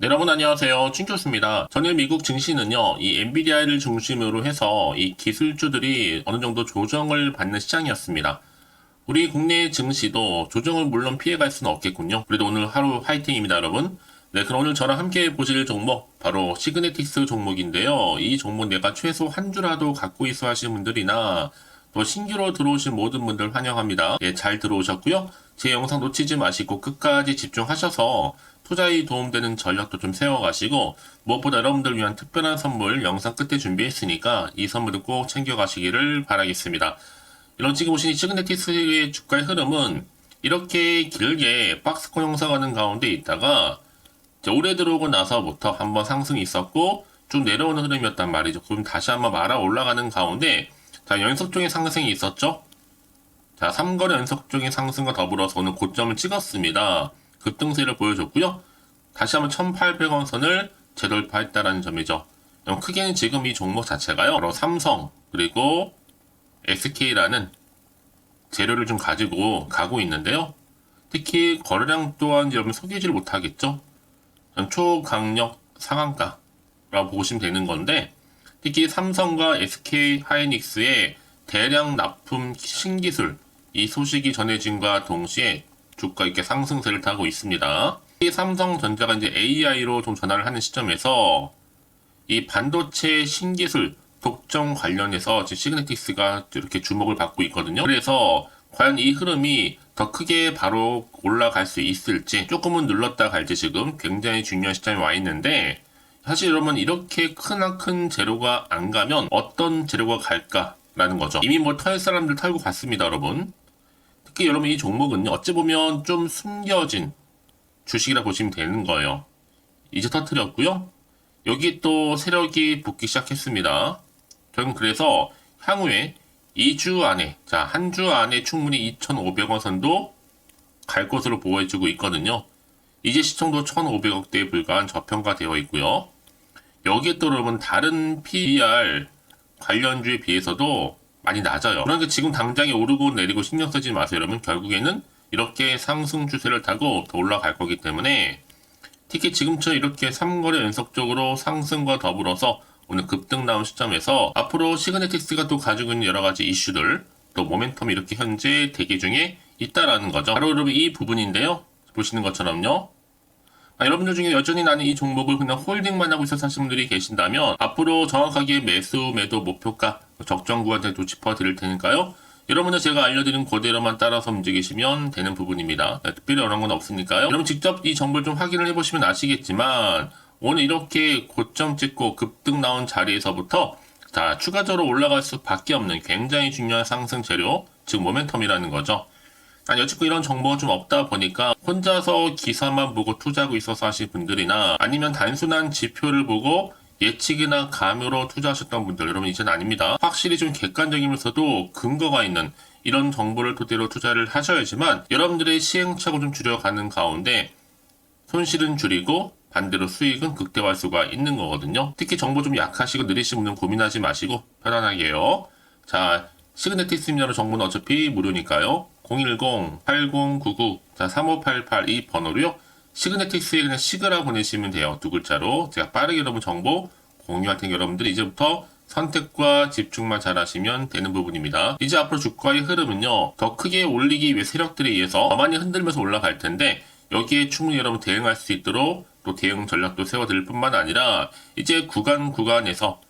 네, 여러분 안녕하세요. 춘교수입니다. 전일 미국 증시는요, 이 엔비디아를 중심으로 해서 이 기술주들이 어느 정도 조정을 받는 시장이었습니다. 우리 국내 증시도 조정을 물론 피해갈 수는 없겠군요. 그래도 오늘 하루 화이팅입니다, 여러분. 네, 그럼 오늘 저랑 함께 보실 종목, 바로 시그네틱스 종목인데요. 이 종목 내가 최소 한 주라도 갖고 있어 하시는 분들이나 또 신규로 들어오신 모든 분들 환영합니다. 예, 잘 들어오셨고요. 제 영상 놓치지 마시고 끝까지 집중하셔서 투자에 도움되는 전략도 좀 세워가시고 무엇보다 여러분들 위한 특별한 선물 영상 끝에 준비했으니까 이 선물도 꼭 챙겨가시기를 바라겠습니다. 이런 지금 보시는 시그네티스의 주가의 흐름은 이렇게 길게 박스권 형성하는 가운데 있다가 올해 들어오고 나서부터 한번 상승이 있었고 쭉 내려오는 흐름이었단 말이죠. 그럼 다시 한번 말아 올라가는 가운데 자 연속적인 상승이 있었죠. 자 3거래 연속적인 상승과 더불어서 오늘 고점을 찍었습니다. 급등세를 보여줬고요. 다시 한번 1,800원 선을 재돌파했다라는 점이죠. 크게는 지금 이 종목 자체가요. 바로 삼성 그리고 SK라는 재료를 좀 가지고 가고 있는데요. 특히 거래량 또한 여러분 속이질 못하겠죠. 전 초강력 상한가라고 보시면 되는 건데 특히 삼성과 SK 하이닉스의 대량 납품 신기술 이 소식이 전해진과 동시에 주가 이렇게 상승세를 타고 있습니다. 이 삼성전자가 이제 AI로 좀 전환을 하는 시점에서 이 반도체 신기술 독점 관련해서 지금 시그네틱스가 이렇게 주목을 받고 있거든요. 그래서 과연 이 흐름이 더 크게 바로 올라갈 수 있을지 조금은 눌렀다 갈지 지금 굉장히 중요한 시점에 와 있는데 사실 여러분 이렇게 크나큰 재료가 안 가면 어떤 재료가 갈까라는 거죠. 이미 뭐 털 사람들 털고 갔습니다, 여러분. 여러분 이 종목은요 어찌 보면 좀 숨겨진 주식이라 보시면 되는 거예요. 이제 터트렸고요. 여기 또 세력이 붙기 시작했습니다. 저는 그래서 향후에 2주 안에, 자, 한 주 안에 충분히 2,500원 선도 갈 것으로 보여지고 있거든요. 이제 시청도 1,500억대에 불과한 저평가되어 있고요. 여기에 또 여러분 다른 PER 관련주에 비해서도 많이 낮아요. 그러니까 지금 당장에 오르고 내리고 신경 쓰지 마세요. 여러분 결국에는 이렇게 상승 추세를 타고 더 올라갈 거기 때문에 특히 지금처럼 이렇게 3거래 연속적으로 상승과 더불어서 오늘 급등 나온 시점에서 앞으로 시그네틱스가 또 가지고 있는 여러 가지 이슈들 또 모멘텀이 이렇게 현재 대기 중에 있다라는 거죠. 바로 여러분 이 부분인데요. 보시는 것처럼요. 아, 여러분들 중에 여전히 나는 이 종목을 그냥 홀딩만 하고 있어서 하시는 분들이 계신다면 앞으로 정확하게 매수, 매도, 목표가, 적정 구간들도 짚어드릴 테니까요. 여러분들 제가 알려드린 그대로만 따라서 움직이시면 되는 부분입니다. 네, 특별히 어려운 건 없으니까요. 여러분 직접 이 정보를 좀 확인을 해보시면 아시겠지만 오늘 이렇게 고점 찍고 급등 나온 자리에서부터 자 추가적으로 올라갈 수밖에 없는 굉장히 중요한 상승 재료 즉 모멘텀이라는 거죠. 아니 여지껏 이런 정보가 좀 없다 보니까 혼자서 기사만 보고 투자하고 있어서 하실 분들이나 아니면 단순한 지표를 보고 예측이나 감으로 투자하셨던 분들 여러분 이제는 아닙니다. 확실히 좀 객관적이면서도 근거가 있는 이런 정보를 토대로 투자를 하셔야지만 여러분들의 시행착오 좀 줄여가는 가운데 손실은 줄이고 반대로 수익은 극대화할 수가 있는 거거든요. 특히 정보 좀 약하시고 느리신 분은 고민하지 마시고 편안하게요. 자, 시그네틱스입니다. 정보는 어차피 무료니까요. 010-8099, 자, 3588 이 번호로요. 시그네틱스에 그냥 시그라 보내시면 돼요. 두 글자로. 제가 빠르게 여러분 정보 공유할 테니 여러분들이 이제부터 선택과 집중만 잘 하시면 되는 부분입니다. 이제 앞으로 주가의 흐름은요. 더 크게 올리기 위해 세력들에 의해서 더 많이 흔들면서 올라갈 텐데 여기에 충분히 여러분 대응할 수 있도록 또 대응 전략도 세워드릴 뿐만 아니라 이제 구간 구간에서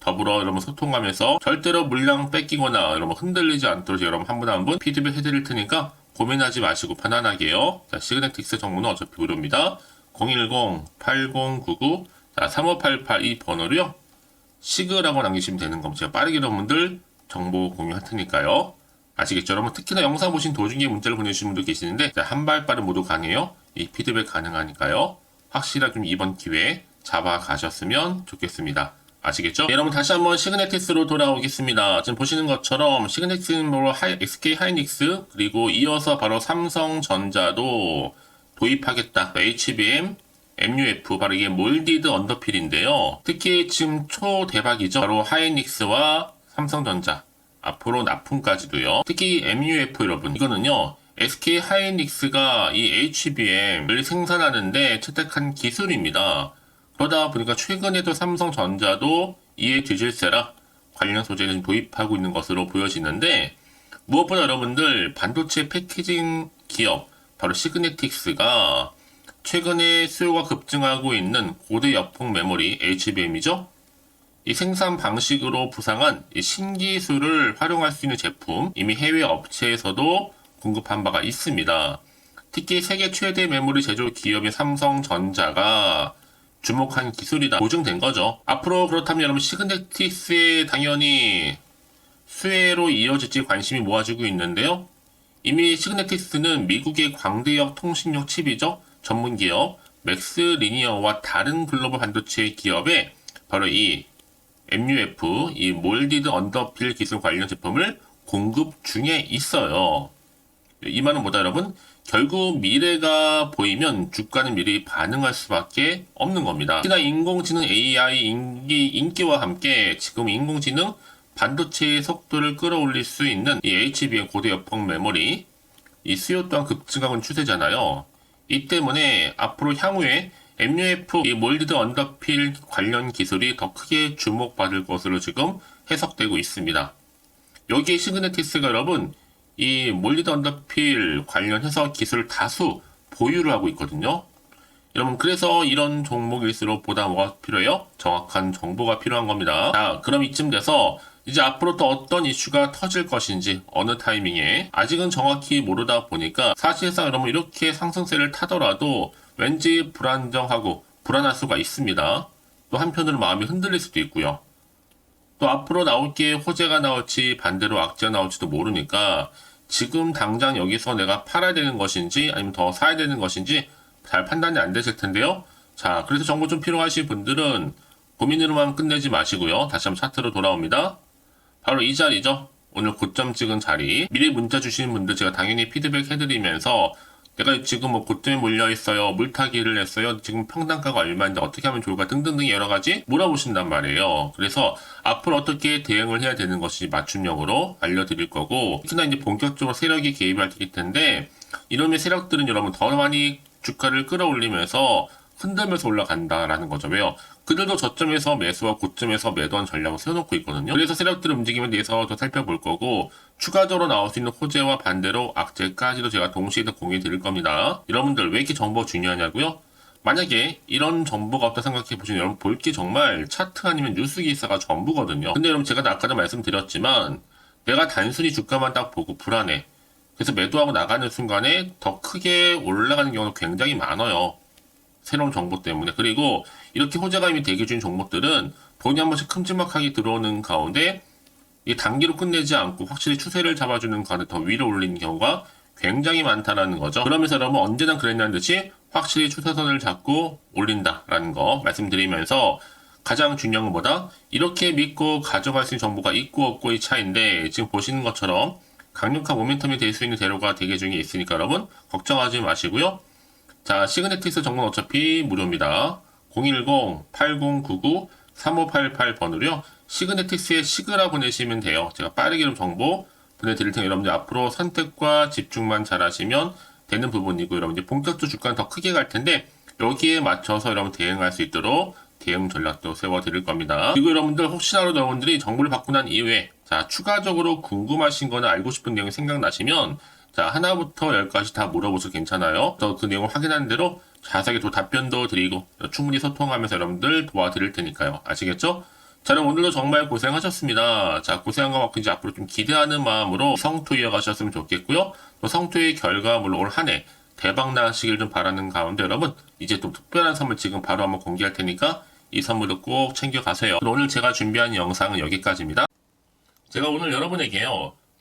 더불어 여러분 소통하면서 절대로 물량 뺏기거나 여러분 흔들리지 않도록 여러분 한 분 한 분 피드백 해드릴 테니까 고민하지 마시고 편안하게요. 자, 시그네틱스 정보는 어차피 무료입니다. 010-8099, 자, 3588 이 번호로요. 시그라고 남기시면 되는 겁니다. 제가 빠르게 여러분들 정보 공유할 테니까요. 아시겠죠? 여러분 특히나 영상 보신 도중에 문자를 보내주신 분도 계시는데 자, 한발 빠른 모두 가능해요. 이 피드백 가능하니까요. 확실하게 좀 이번 기회에 잡아가셨으면 좋겠습니다. 아시겠죠? 네, 여러분 다시 한번 시그네틱스로 돌아오겠습니다. 지금 보시는 것처럼 시그네틱스는 바로 하이, SK 하이닉스 그리고 이어서 바로 삼성전자도 도입하겠다. HBM, MUF 바로 이게 몰디드 언더필인데요. 특히 지금 초대박이죠. 바로 하이닉스와 삼성전자 앞으로 납품까지도요. 특히 MUF 여러분 이거는요. SK 하이닉스가 이 HBM을 생산하는데 채택한 기술입니다. 그러다 보니까 최근에도 삼성전자도 이에 뒤질세라 관련 소재를 도입하고 있는 것으로 보여지는데 무엇보다 여러분들 반도체 패키징 기업 바로 시그네틱스가 최근에 수요가 급증하고 있는 고대 여풍 메모리 HBM이죠. 이 생산 방식으로 부상한 이 신기술을 활용할 수 있는 제품 이미 해외 업체에서도 공급한 바가 있습니다. 특히 세계 최대 메모리 제조 기업인 삼성전자가 주목한 기술이다 보증된 거죠. 앞으로 그렇다면 여러분 시그네틱스에 당연히 수혜로 이어질지 관심이 모아지고 있는데요. 이미 시그네틱스는 미국의 광대역 통신용 칩이죠. 전문 기업 맥스 리니어와 다른 글로벌 반도체 기업에 바로 이 MUF, 이 몰디드 언더필 기술 관련 제품을 공급 중에 있어요. 이 말은 뭐다 여러분? 결국 미래가 보이면 주가는 미리 반응할 수밖에 없는 겁니다. 특히나 인공지능 AI 인기, 인기와 함께 지금 인공지능 반도체의 속도를 끌어올릴 수 있는 이 HBM 고대 여풍 메모리 이 수요 또한 급증하는 추세잖아요. 이 때문에 앞으로 향후에 MUF 이 몰디드 언더필 관련 기술이 더 크게 주목받을 것으로 지금 해석되고 있습니다. 여기에 시그네티스가 여러분 이 몰디드 언더필 관련해서 기술 다수 보유를 하고 있거든요. 여러분 그래서 이런 종목일수록 보다 뭐가 필요해요? 정확한 정보가 필요한 겁니다. 자 그럼 이쯤 돼서 이제 앞으로 또 어떤 이슈가 터질 것인지 어느 타이밍에 아직은 정확히 모르다 보니까 사실상 여러분 이렇게 상승세를 타더라도 왠지 불안정하고 불안할 수가 있습니다. 또 한편으로 마음이 흔들릴 수도 있고요. 또 앞으로 나올 게 호재가 나올지 반대로 악재가 나올지도 모르니까 지금 당장 여기서 내가 팔아야 되는 것인지 아니면 더 사야 되는 것인지 잘 판단이 안 되실 텐데요. 자, 그래서 정보 좀 필요하신 분들은 고민으로만 끝내지 마시고요. 다시 한번 차트로 돌아옵니다. 바로 이 자리죠. 오늘 고점 찍은 자리. 미리 문자 주시는 분들 제가 당연히 피드백 해드리면서 내가 지금 뭐 고점에 몰려 있어요. 물타기를 했어요. 지금 평단가가 얼마인데 어떻게 하면 좋을까 등등등 여러 가지 물어보신단 말이에요. 그래서 앞으로 어떻게 대응을 해야 되는 것이 맞춤형으로 알려드릴 거고 특히나 이제 본격적으로 세력이 개입할 텐데 이놈의 세력들은 여러분 더 많이 주가를 끌어올리면서 흔들면서 올라간다라는 거죠. 왜요? 그들도 저점에서 매수와 고점에서 매도한 전략을 세워놓고 있거든요. 그래서 세력들의 움직임에 대해서 더 살펴볼 거고 추가적으로 나올 수 있는 호재와 반대로 악재까지도 제가 동시에 다 공유해 드릴 겁니다. 여러분들 왜 이렇게 정보가 중요하냐고요? 만약에 이런 정보가 없다 생각해 보시면 여러분 볼 게 정말 차트 아니면 뉴스 기사가 전부거든요. 근데 여러분 제가 아까도 말씀드렸지만 내가 단순히 주가만 딱 보고 불안해. 그래서 매도하고 나가는 순간에 더 크게 올라가는 경우가 굉장히 많아요. 새로운 정보 때문에. 그리고 이렇게 호재가 이미 대기 중인 종목들은 돈이 한 번씩 큼지막하게 들어오는 가운데 이 단기로 끝내지 않고 확실히 추세를 잡아주는 가운데 더 위로 올리는 경우가 굉장히 많다라는 거죠. 그러면서 여러분 언제나 그랬냐는 듯이 확실히 추세선을 잡고 올린다라는 거 말씀드리면서 가장 중요한 건 뭐다? 이렇게 믿고 가져갈 수 있는 정보가 있고 없고의 차이인데 지금 보시는 것처럼 강력한 모멘텀이 될 수 있는 재료가 대기 중에 있으니까 여러분 걱정하지 마시고요. 자, 시그네틱스 정보는 어차피 무료입니다. 010-8099-3588번으로요. 시그네틱스에 시그라 보내시면 돼요. 제가 빠르게 좀 정보 보내드릴 테니 여러분들 앞으로 선택과 집중만 잘 하시면 되는 부분이고 여러분들 본격적 주가는 더 크게 갈 텐데 여기에 맞춰서 여러분 대응할 수 있도록 대응 전략도 세워드릴 겁니다. 그리고 여러분들 혹시나라도 여러분들이 정보를 받고 난 이후에 자 추가적으로 궁금하신 거나 알고 싶은 내용이 생각나시면 자 하나부터 열까지 다 물어보셔도 괜찮아요. 또그 내용을 확인한 대로 자세하게 또 답변도 드리고 충분히 소통하면서 여러분들 도와드릴 테니까요. 아시겠죠? 자, 그럼 오늘도 정말 고생하셨습니다. 자, 고생한 것만큼 이제 앞으로 좀 기대하는 마음으로 성투 이어가셨으면 좋겠고요. 또 성투의 결과, 물론 올한 해 대박 나시길 좀 바라는 가운데 여러분, 이제 또 특별한 선물 지금 바로 한번 공개할 테니까 이 선물도 꼭 챙겨가세요. 오늘 제가 준비한 영상은 여기까지입니다. 제가 오늘 여러분에게요.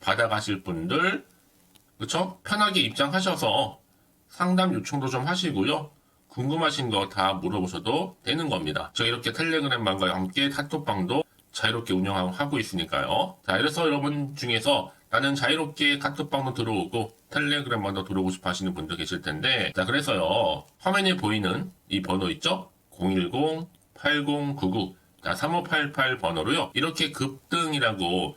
받아가실 분들 그렇죠? 편하게 입장하셔서 상담 요청도 좀 하시고요. 궁금하신 거 다 물어보셔도 되는 겁니다. 저 이렇게 텔레그램방과 함께 카톡방도 자유롭게 운영하고 있으니까요. 자, 이래서 여러분 중에서 나는 자유롭게 카톡방도 들어오고 텔레그램방도 들어오고 싶어 하시는 분들 계실 텐데, 자, 그래서요. 화면에 보이는 이 번호 있죠? 010-8099, 자, 3588 번호로요. 이렇게 급등이라고